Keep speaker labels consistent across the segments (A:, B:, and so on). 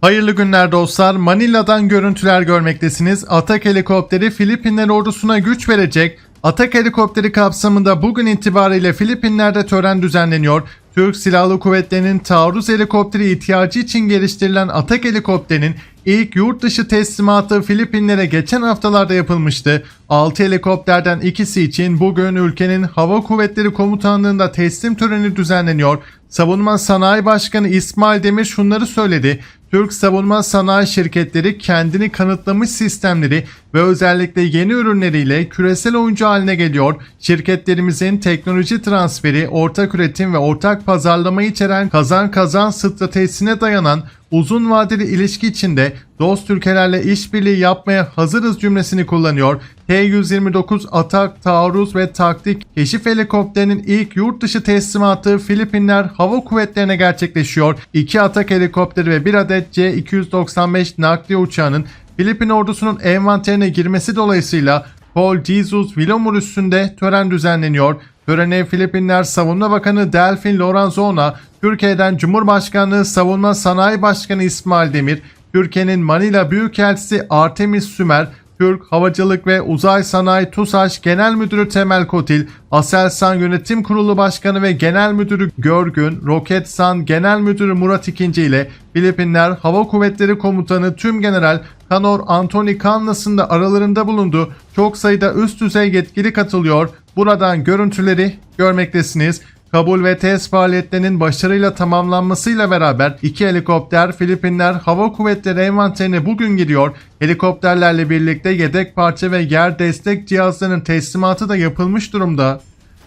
A: Hayırlı günler dostlar. Manila'dan görüntüler görmektesiniz. Atak helikopteri Filipinler ordusuna güç verecek. Atak helikopteri kapsamında bugün itibariyle Filipinler'de tören düzenleniyor. Türk Silahlı Kuvvetleri'nin taarruz helikopteri ihtiyacı için geliştirilen Atak helikopterinin ilk yurt dışı teslimatı Filipinlere geçen haftalarda yapılmıştı. 6 helikopterden ikisi için bugün ülkenin Hava Kuvvetleri Komutanlığı'nda teslim töreni düzenleniyor. Savunma Sanayi Başkanı İsmail Demir şunları söyledi. Türk savunma sanayi şirketleri kendini kanıtlamış sistemleri ve özellikle yeni ürünleriyle küresel oyuncu haline geliyor. Şirketlerimizin teknoloji transferi, ortak üretim ve ortak pazarlama içeren kazan kazan stratejisine dayanan uzun vadeli ilişki içinde dost ülkelerle işbirliği yapmaya hazırız cümlesini kullanıyor. T-129 atak, taarruz ve taktik keşif helikopterinin ilk yurt dışı teslimatı Filipinler Hava Kuvvetleri'ne gerçekleşiyor. İki atak helikopteri ve bir adet C-295 nakliye uçağının Filipin ordusunun envanterine girmesi dolayısıyla Paul Jesus Villamor üstünde tören düzenleniyor. Törene Filipinler Savunma Bakanı Delfin Lorenzona, Türkiye'den Cumhurbaşkanlığı Savunma Sanayi Başkanı İsmail Demir, Türkiye'nin Manila Büyükelçisi Artemis Sümer, Türk Havacılık ve Uzay Sanayi TUSAŞ Genel Müdürü Temel Kotil, Aselsan Yönetim Kurulu Başkanı ve Genel Müdürü Görgün, Roketsan Genel Müdürü Murat İkinci ile Filipinler Hava Kuvvetleri Komutanı Tüm General Kanor Anthony Canlas'ın da aralarında bulundu. Çok sayıda üst düzey yetkili katılıyor. Buradan görüntüleri görmektesiniz. Kabul ve test faaliyetlerinin başarıyla tamamlanmasıyla beraber iki helikopter Filipinler Hava Kuvvetleri envanterine bugün giriyor. Helikopterlerle birlikte yedek parça ve yer destek cihazlarının teslimatı da yapılmış durumda.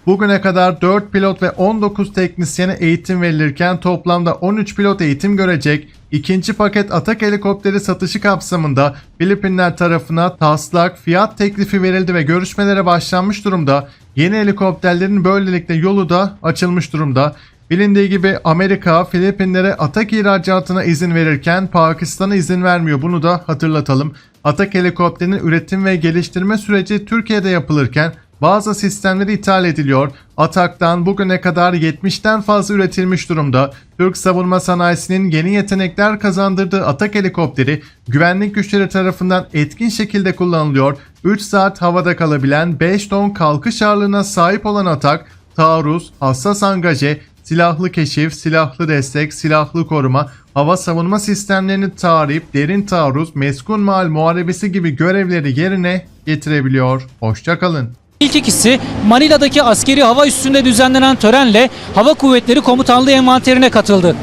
A: Bugüne kadar 4 pilot ve 19 teknisyene eğitim verilirken toplamda 13 pilot eğitim görecek. İkinci paket atak helikopteri satışı kapsamında Filipinler tarafına taslak fiyat teklifi verildi ve görüşmelere başlanmış durumda. Yeni helikopterlerin böylelikle yolu da açılmış durumda. Bilindiği gibi Amerika Filipinlere atak ihracatına izin verirken Pakistan'a izin vermiyor. Bunu da hatırlatalım. Atak helikopterinin üretim ve geliştirme süreci Türkiye'de yapılırken bazı sistemleri ithal ediliyor. Atak'tan bugüne kadar 70'ten fazla üretilmiş durumda. Türk savunma sanayisinin yeni yetenekler kazandırdığı Atak helikopteri güvenlik güçleri tarafından etkin şekilde kullanılıyor. 3 saat havada kalabilen 5 ton kalkış ağırlığına sahip olan Atak, taarruz, hassas angaje, silahlı keşif, silahlı destek, silahlı koruma, hava savunma sistemlerini tahrip, derin taarruz, meskun mal muharebesi gibi görevleri yerine getirebiliyor. Hoşçakalın.
B: İlk ikisi Manila'daki askeri hava üssünde düzenlenen törenle Hava Kuvvetleri Komutanlığı envanterine katıldı.